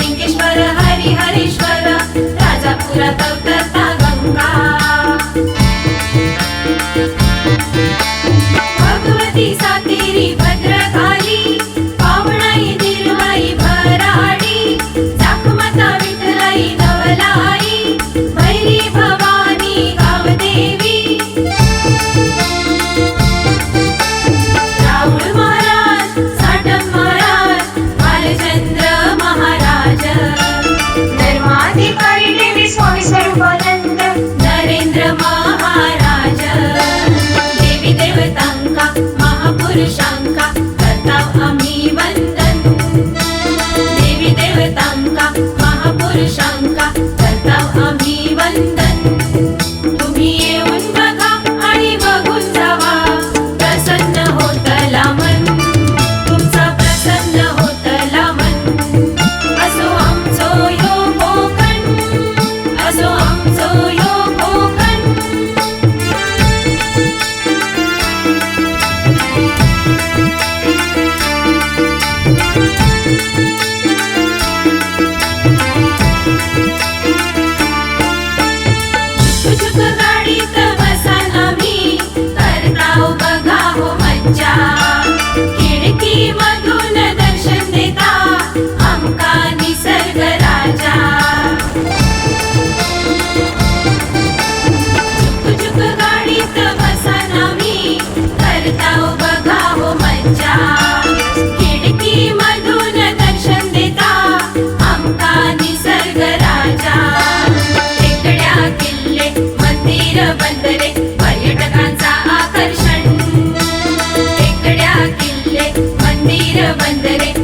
लिंगेश्वर हरि हरेश्वर राजापुरा நிற வந்தனை.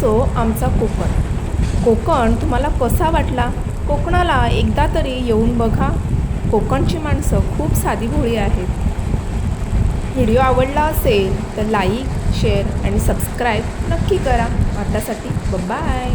असो आमचा कोकण. कोकण तुम्हाला कसा वाटला? कोकणाला एकदा तरी येऊन बघा. कोकणची माणसं खूप साधी भोळी आहेत. व्हिडिओ आवडला असेल तर लाईक शेअर आणि सबस्क्राईब नक्की करा. आतासाठी बाय